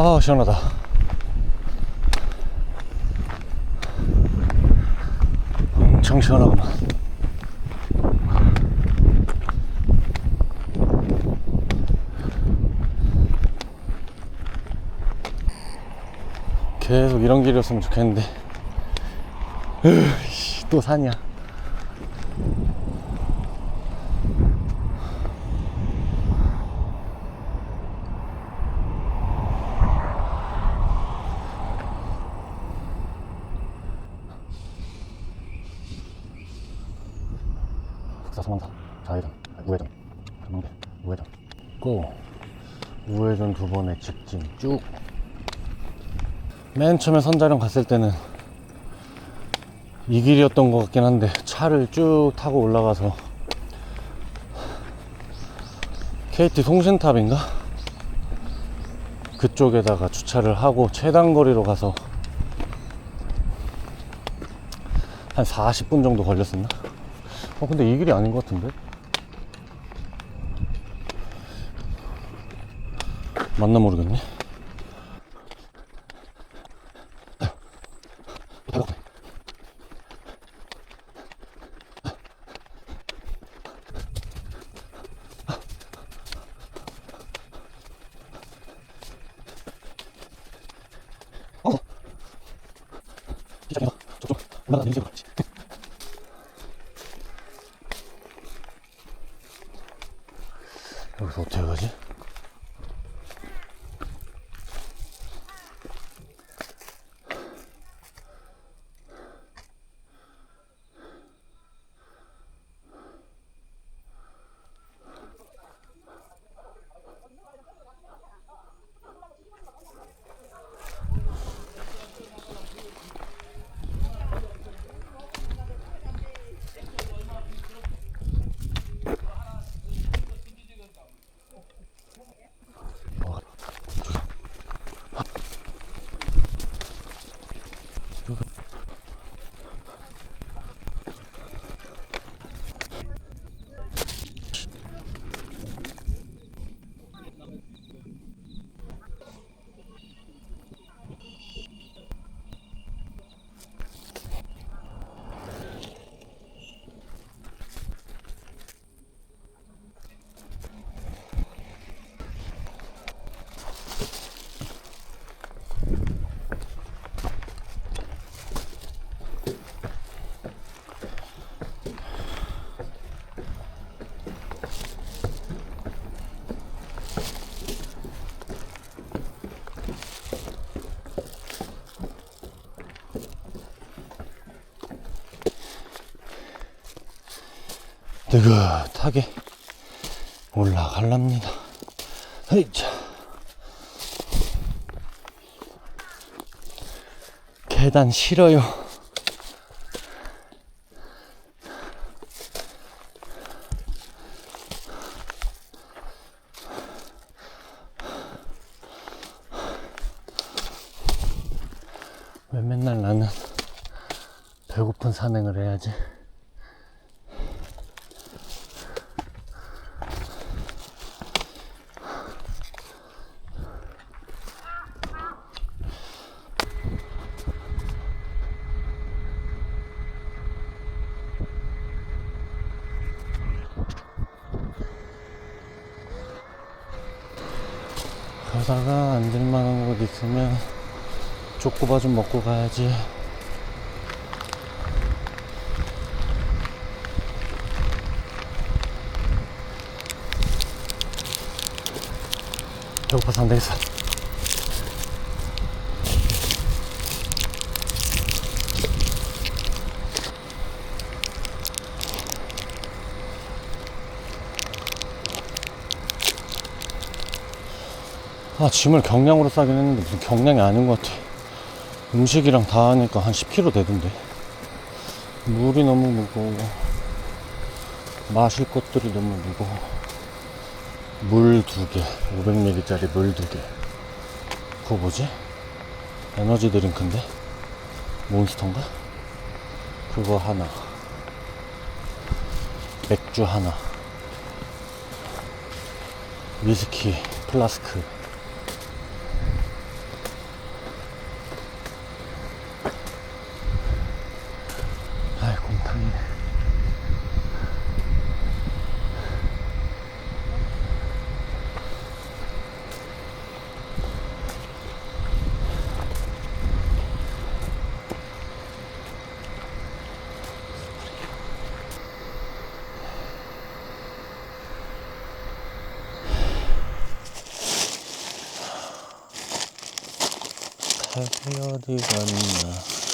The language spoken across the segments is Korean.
아 시원하다. 엄청 시원하구만 계속 이런 길이었으면 좋겠는데. 으이씨, 또 산이야 국사 소망사. 좌회전 아, 우회전. 전망대 우회전. 고. 우회전 두 번에 직진 쭉. 맨 처음에 선자령 갔을 때는 이 길이었던 것 같긴 한데 차를 쭉 타고 올라가서 KT 송신탑인가? 그쪽에다가 주차를 하고 최단 거리로 가서 한 40분 정도 걸렸었나? 어 근데 이 길이 아닌 것 같은데? 맞나 모르겠네. 시작해서 저쪽 올라가서 인생을 걸지 느긋하게 올라갈랍니다. 헤이자. 계단 싫어요. 왜 맨날 나는 배고픈 산행을 해야지? 가다가 앉을만한 곳 있으면 족구바 좀 먹고 가야지. 배고파서 안 되겠어. 아, 짐을 경량으로 싸긴 했는데 무슨 경량이 아닌 것 같아. 음식이랑 다 하니까 한 10kg 되던데. 물이 너무 무거워. 마실 것들이 너무 무거워. 물 두 개. 500ml짜리 물 두 개. 그거 뭐지? 에너지 드링크인데? 몬스터인가? 그거 하나. 맥주 하나. 위스키 플라스크. 가게 어디 갔나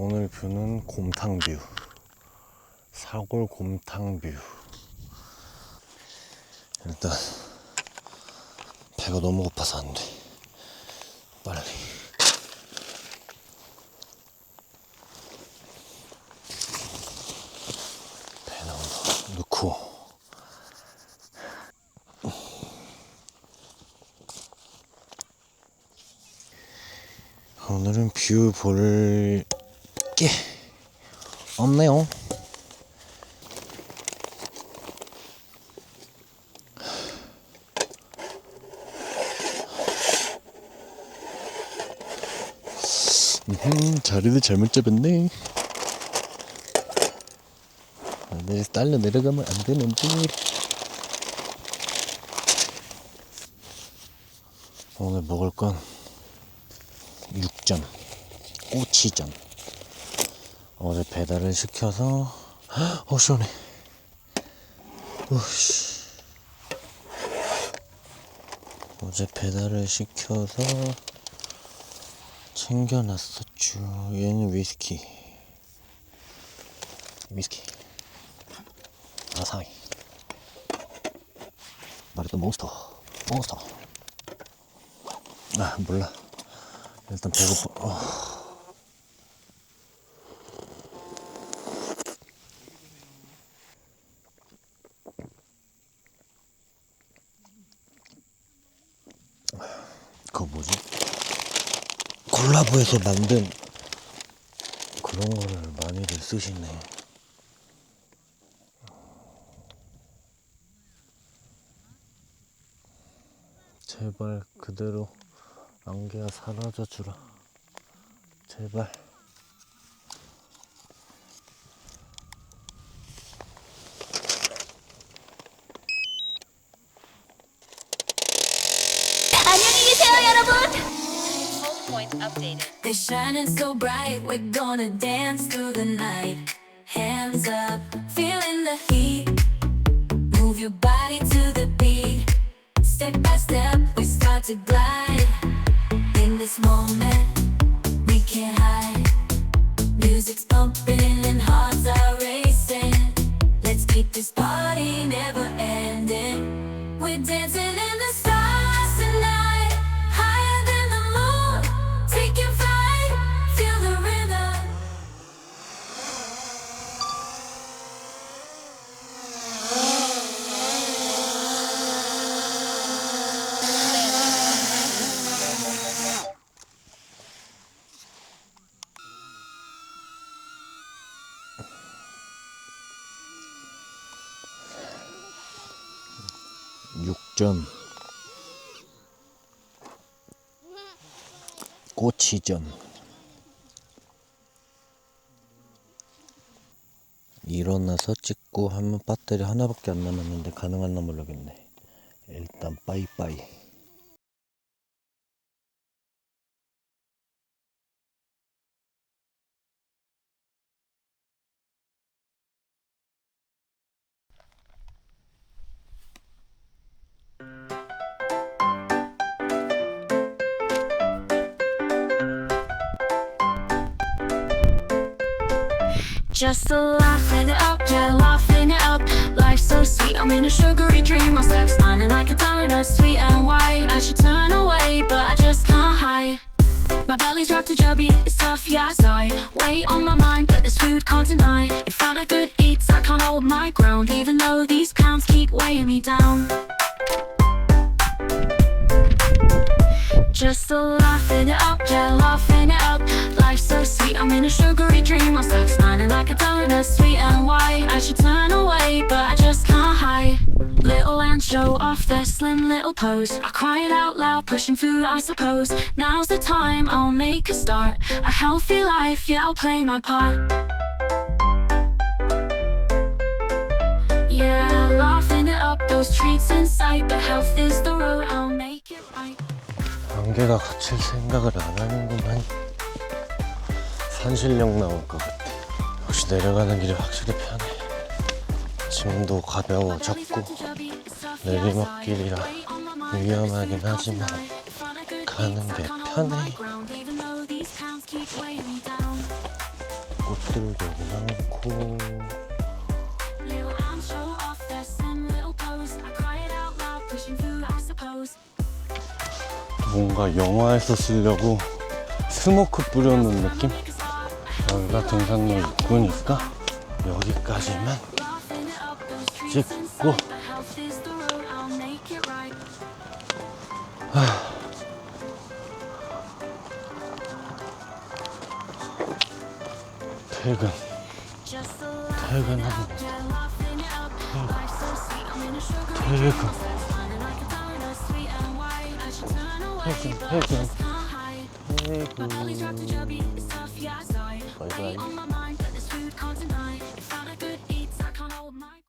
오늘 뷰는 곰탕뷰. 사골 곰탕뷰. 일단 배가 너무 고파서 안 돼. 빨리. 배거 넣고. 오늘은 뷰 볼 게 없네요. 음, 자리를 잘못 잡았네. 아, 내 딸려 내려가면 안 되는데. 오늘 먹을 건 육전, 꼬치전. 어제 배달을 시켜서 어 시원해. 우씨. 어제 배달을 시켜서 챙겨놨었죠 얘는 위스키. 위스키. 아사히. 말했던 몬스터. 몬스터. 아 몰라. 일단 배고파. 어. 콜라보에서 만든 그런 거를 많이들 쓰시네. 제발 그대로 안개가 사라져 주라. 제발. Updated. They're shining so bright, we're gonna dance through the night. Hands up, feeling the heat. Move your body to the beat. Step by step, we start to glide. In this moment, we can't hide. Music's pumping and hearts are racing. Let's keep this party never ending. We're dancing in the stars 전, 꼬치전. 일어나서 찍고 하면 배터리 하나밖에 안 남았는데 가능한나 모르겠네. 일단 빠이빠이. Just laughing it up, yeah, laughing it up. Life's so sweet, I'm in a sugary dream. My steps smiling like a donut, sweet and white. I should turn away, but I just can't hide. My belly's wrapped to chubby, it's tough, yeah, I it. Weight on my mind, but this food can't deny. If I'm a good eats, I can't hold my ground, even though these pounds keep weighing me down. Just a laughing it up, yeah, laughing it up. Life's so sweet, I'm in a sugary dream. My stuck smiling like a donut, sweet and white. I should turn away, but I just can't hide. Little and show off their slim little pose. I cry it out loud, pushing food, I suppose. Now's the time, I'll make a start. A healthy life, yeah, I'll play my part. Yeah, laughing it up, those treats in sight. But health is the road, I'll make. 안개가 갇힐 생각을 안 하는구만. 산신령 나올 것 같아. 역시 내려가는 길이 확실히 편해. 짐도 가벼워졌고 내리막길이라 위험하긴 하지만 가는 게 편해. 꽃들도 많고 뭔가 영화에서 쓰려고 스모크 뿌려놓은 느낌? 여기가 등산로 입구니까 여기까지만 찍고. 퇴근. 퇴근하는 퇴근 퇴근 퇴근 퇴근 바이바이